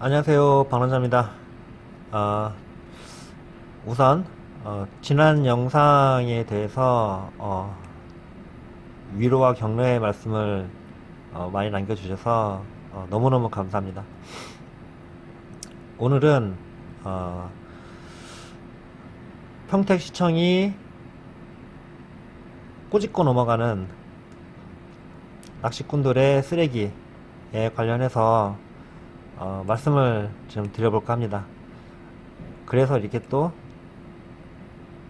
안녕하세요. 방랑자입니다. 아, 우선 어, 지난 영상에 대해서 어, 위로와 격려의 말씀을 어, 많이 남겨주셔서 어, 너무너무 감사합니다. 오늘은 어, 평택시청이 꼬집고 넘어가는 낚시꾼들의 쓰레기에 관련해서 어, 말씀을 좀 드려볼까 합니다. 그래서 이렇게 또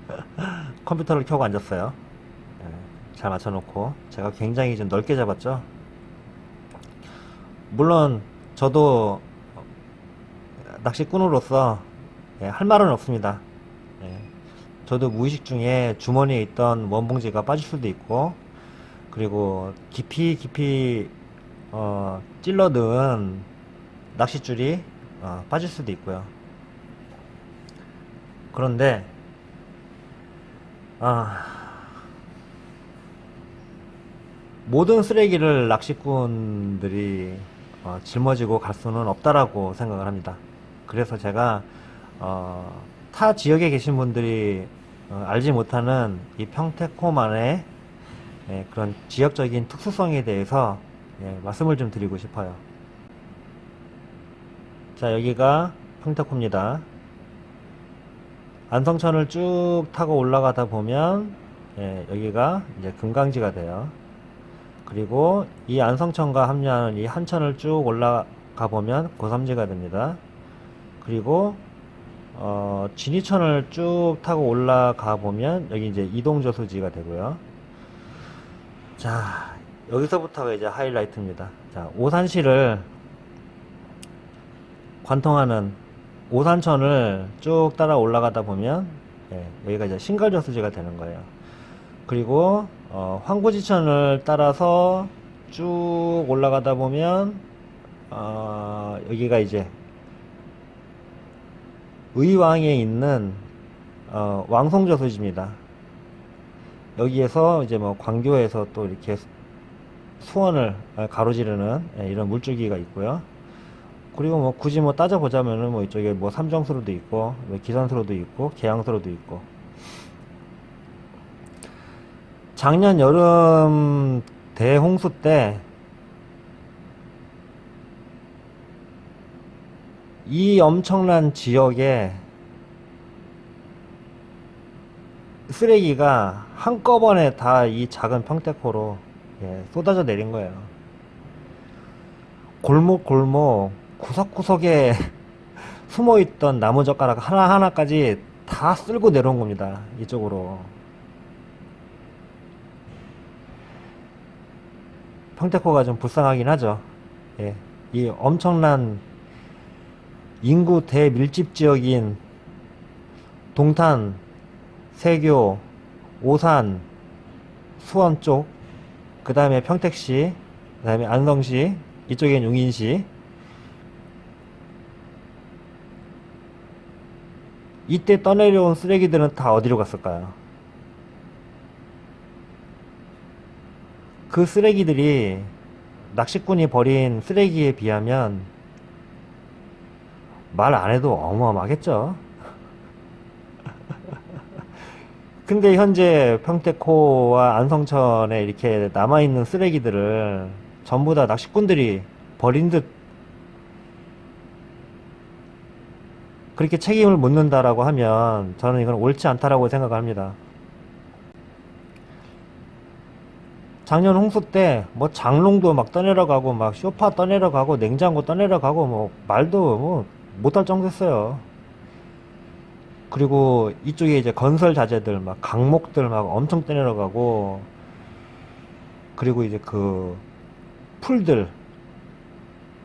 컴퓨터를 켜고 앉았어요. 예, 잘 맞춰놓고 제가 굉장히 좀 넓게 잡았죠. 물론 저도 낚시꾼으로서 예, 할 말은 없습니다. 예, 저도 무의식 중에 주머니에 있던 원봉지가 빠질 수도 있고 그리고 깊이 깊이 어, 찔러 넣은 낚싯줄이 어, 빠질 수도 있고요. 그런데 아, 모든 쓰레기를 낚시꾼들이 어, 짊어지고 갈 수는 없다라고 생각을 합니다. 그래서 제가 어, 타 지역에 계신 분들이 어, 알지 못하는 이 평택호만의 예, 그런 지역적인 특수성에 대해서 예, 말씀을 좀 드리고 싶어요. 자, 여기가 평택호입니다. 안성천을 쭉 타고 올라가다 보면 예, 여기가 이제 금강지가 돼요. 그리고 이 안성천과 합류하는 이 한천을 쭉 올라가 보면 고삼지가 됩니다. 그리고 어, 진이천을 쭉 타고 올라가 보면 여기 이제 이동저수지가 되고요. 자, 여기서부터가 이제 하이라이트입니다. 자, 오산시를 관통하는 오산천을 쭉 따라 올라가다 보면 예, 여기가 이제 신갈저수지가 되는 거예요. 그리고 어, 황구지천을 따라서 쭉 올라가다 보면 어, 여기가 이제 의왕에 있는 어, 왕송저수지입니다. 여기에서 이제 뭐 광교에서 또 이렇게 수원을 가로지르는 예, 이런 물줄기가 있고요. 그리고 뭐 굳이 뭐 따져보자면은 뭐 이쪽에 뭐 삼정수로도 있고 뭐 기산수로도 있고 계양수로도 있고 작년 여름 대홍수 때 이 엄청난 지역에 쓰레기가 한꺼번에 다 이 작은 평택호로 예, 쏟아져 내린 거예요. 골목 골목 구석구석에 숨어 있던 나무 젓가락 하나하나까지 다 쓸고 내려온 겁니다. 이쪽으로. 평택호가 좀 불쌍하긴 하죠. 예. 이 엄청난 인구 대밀집 지역인 동탄, 세교, 오산, 수원 쪽, 그 다음에 평택시, 그 다음에 안성시, 이쪽엔 용인시. 이때 떠내려온 쓰레기들은 다 어디로 갔을까요? 그 쓰레기들이 낚시꾼이 버린 쓰레기에 비하면 말 안 해도 어마어마하겠죠? 근데 현재 평택호와 안성천에 이렇게 남아있는 쓰레기들을 전부 다 낚시꾼들이 버린 듯 그렇게 책임을 묻는다라고 하면 저는 이건 옳지 않다라고 생각을 합니다. 작년 홍수 때 뭐 장롱도 막 떠내려 가고 막 쇼파 떠내려 가고 냉장고 떠내려 가고 뭐 말도 뭐 못할 정도였어요. 그리고 이쪽에 이제 건설 자재들 막 강목들 막 엄청 떠내려 가고 그리고 이제 그 풀들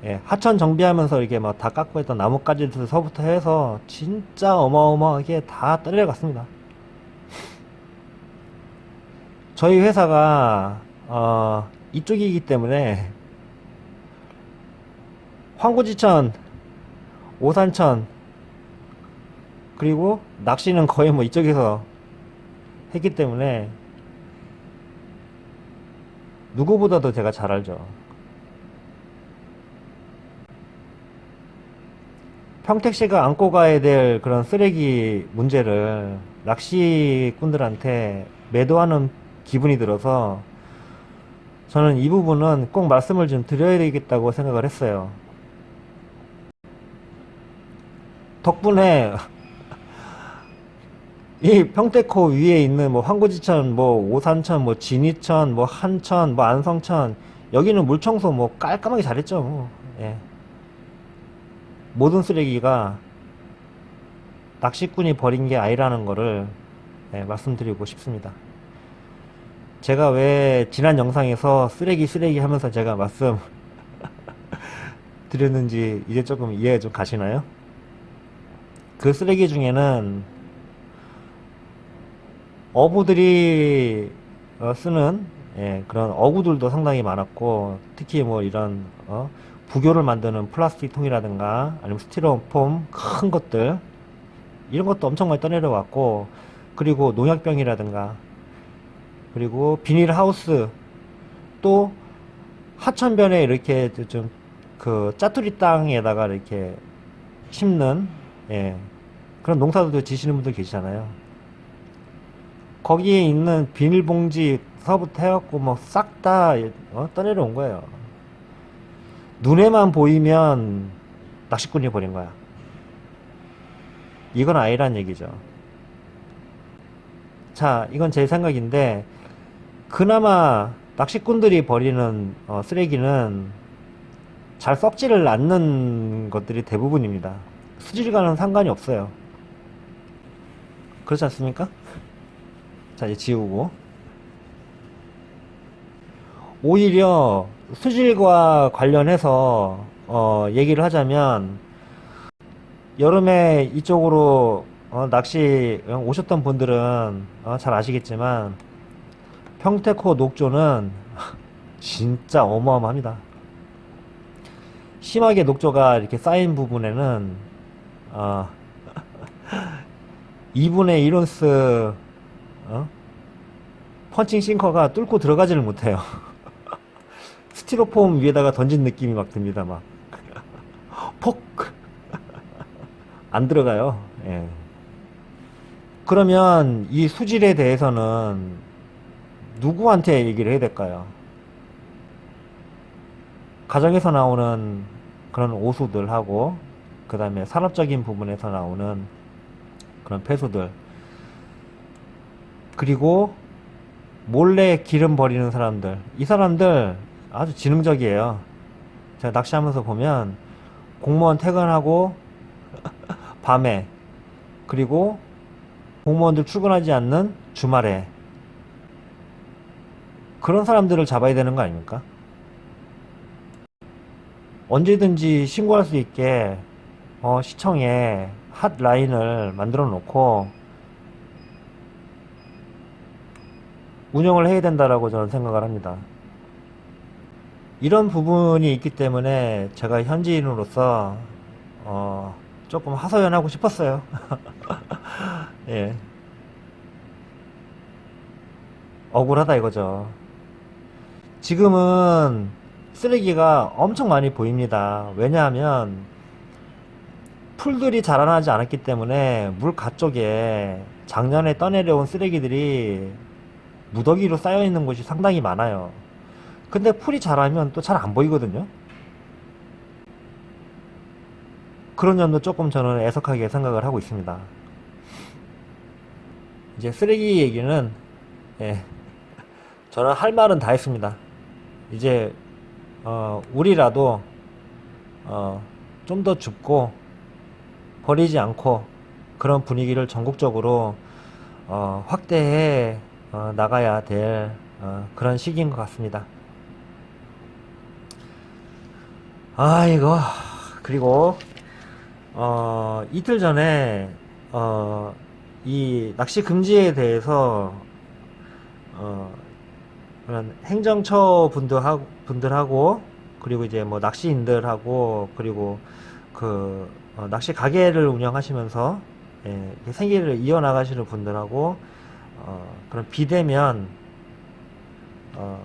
예, 하천 정비하면서 이렇게 막 다 깎고 있던 나뭇가지들서부터 해서 진짜 어마어마하게 다 떠내려갔습니다. 저희 회사가 어, 이쪽이기 때문에 황구지천, 오산천 그리고 낚시는 거의 뭐 이쪽에서 했기 때문에 누구보다도 제가 잘 알죠. 평택 시가 안고 가야 될 그런 쓰레기 문제를 낚시꾼들한테 매도하는 기분이 들어서 저는 이 부분은 꼭 말씀을 좀 드려야 되겠다고 생각을 했어요. 덕분에 이 평택호 위에 있는 뭐 황구지천, 뭐 오산천, 뭐 진이천, 뭐 한천, 뭐 안성천 여기는 물 청소 뭐 깔끔하게 잘했죠. 뭐. 예. 모든 쓰레기가 낚시꾼이 버린 게 아니라는 거를 예, 말씀드리고 싶습니다. 제가 왜 지난 영상에서 쓰레기 쓰레기 하면서 제가 말씀 드렸는지 이제 조금 이해가 좀 가시나요? 그 쓰레기 중에는 어부들이 어, 쓰는 예, 그런 어구들도 상당히 많았고 특히 뭐 이런 어, 부교를 만드는 플라스틱 통이라든가 아니면 스티로폼 큰 것들 이런 것도 엄청 많이 떠내려왔고 그리고 농약병이라든가 그리고 비닐 하우스 또 하천변에 이렇게 좀 그 짜투리 땅에다가 이렇게 심는 예, 그런 농사도 지시는 분들 계시잖아요. 거기에 있는 비닐봉지서부터 해갖고 뭐 싹다 어, 떠내려온 거예요. 눈에만 보이면 낚시꾼이 버린 거야. 이건 아니란 얘기죠. 자, 이건 제 생각인데, 그나마 낚시꾼들이 버리는 어, 쓰레기는 잘 썩지를 않는 것들이 대부분입니다. 수질과는 상관이 없어요. 그렇지 않습니까? 자, 이제 지우고. 오히려 수질과 관련해서 어, 얘기를 하자면 여름에 이쪽으로 어, 낚시 오셨던 분들은 어, 잘 아시겠지만 평택호 녹조는 진짜 어마어마합니다. 심하게 녹조가 이렇게 쌓인 부분에는 어, 2분의 1온스 어? 펀칭 싱커가 뚫고 들어가지를 못해요. 스티로폼 위에다가 던진 느낌이 막 듭니다. 막 폭! 안 들어가요. 예. 그러면 이 수질에 대해서는 누구한테 얘기를 해야 될까요? 가정에서 나오는 그런 오수들하고 그 다음에 산업적인 부분에서 나오는 그런 폐수들 그리고 몰래 기름 버리는 사람들 이 사람들 아주 지능적이에요 제가 낚시하면서 보면 공무원 퇴근하고 밤에 그리고 공무원들 출근하지 않는 주말에 그런 사람들을 잡아야 되는 거 아닙니까? 언제든지 신고할 수 있게 어, 시청에 핫라인을 만들어 놓고 운영을 해야 된다라고 저는 생각을 합니다. 이런 부분이 있기 때문에 제가 현지인으로서 어, 조금 하소연하고 싶었어요. 예. 억울하다 이거죠. 지금은 쓰레기가 엄청 많이 보입니다. 왜냐하면 풀들이 자라나지 않았기 때문에 물 가 쪽에 작년에 떠내려온 쓰레기들이 무더기로 쌓여 있는 곳이 상당히 많아요. 근데 풀이 자라면 또 잘 안 보이거든요. 그런 점도 조금 저는 애석하게 생각을 하고 있습니다. 이제 쓰레기 얘기는 예, 저는 할 말은 다 했습니다. 이제 어, 우리라도 어, 좀 더 줍고 버리지 않고 그런 분위기를 전국적으로 어, 확대해 어, 나가야 될 어, 그런 시기인 것 같습니다. 아이고 그리고 어, 이틀 전에 어, 이 낚시 금지에 대해서 어, 그런 행정처 분들하고, 분들하고 그리고 이제 뭐 낚시인들하고 그리고 그 어, 낚시 가게를 운영하시면서 예, 생계를 이어나가시는 분들하고 어, 그런 비대면 어,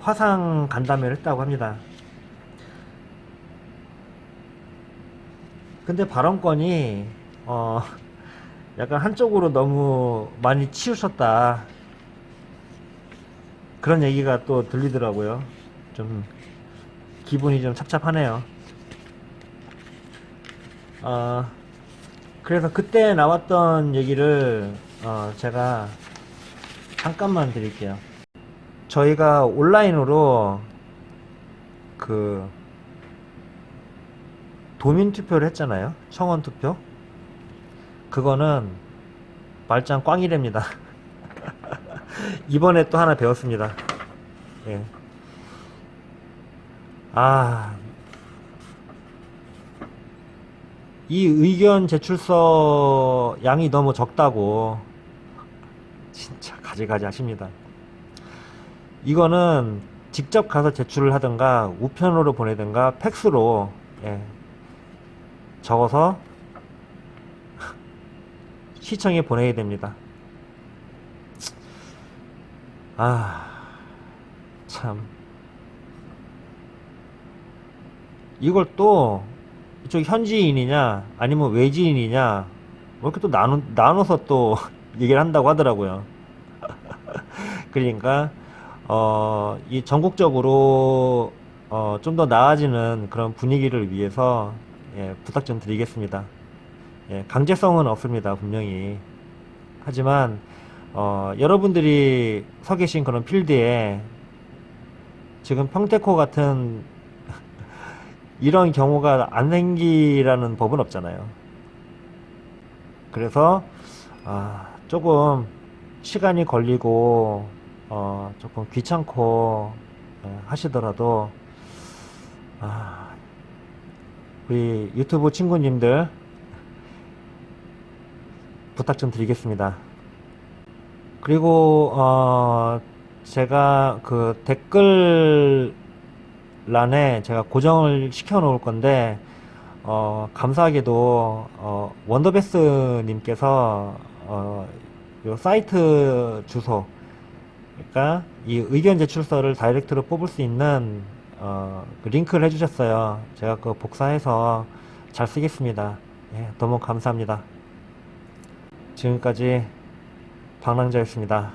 화상 간담회를 했다고 합니다. 근데 발언권이 어 약간 한쪽으로 너무 많이 치우쳤다 그런 얘기가 또 들리더라고요. 좀 기분이 좀 착잡하네요. 어, 그래서 그때 나왔던 얘기를 어, 제가 잠깐만 드릴게요. 저희가 온라인으로 그 도민 투표를 했잖아요. 청원 투표. 그거는 말짱 꽝이랍니다. 이번에 또 하나 배웠습니다. 예. 아, 이 의견 제출서 양이 너무 적다고 진짜 가지가지 하십니다. 이거는 직접 가서 제출을 하든가 우편으로 보내든가 팩스로 예, 적어서 시청에 보내야 됩니다. 아, 참. 이걸 또 이쪽 현지인이냐 아니면 외지인이냐 뭐 이렇게 또 나누, 나눠서 또 얘기를 한다고 하더라고요. 그러니까 어, 이 전국적으로 어, 좀 더 나아지는 그런 분위기를 위해서 예, 부탁 좀 드리겠습니다. 예, 강제성은 없습니다, 분명히. 하지만 어, 여러분들이 서 계신 그런 필드에 지금 평택호 같은 이런 경우가 안 생기라는 법은 없잖아요. 그래서 아, 조금 시간이 걸리고 어, 조금 귀찮고 예, 하시더라도 아, 우리 유튜브 친구님들 부탁 좀 드리겠습니다. 그리고 어, 제가 그 댓글 란에 제가 고정을 시켜 놓을 건데 어, 감사하게도 어, 원더베스 님께서 어, 요 사이트 주소 그러니까 이 의견 제출서를 다이렉트로 뽑을 수 있는 어, 그 링크를 해주셨어요. 제가 그 복사해서 잘 쓰겠습니다. 예, 너무 감사합니다. 지금까지 방랑자였습니다.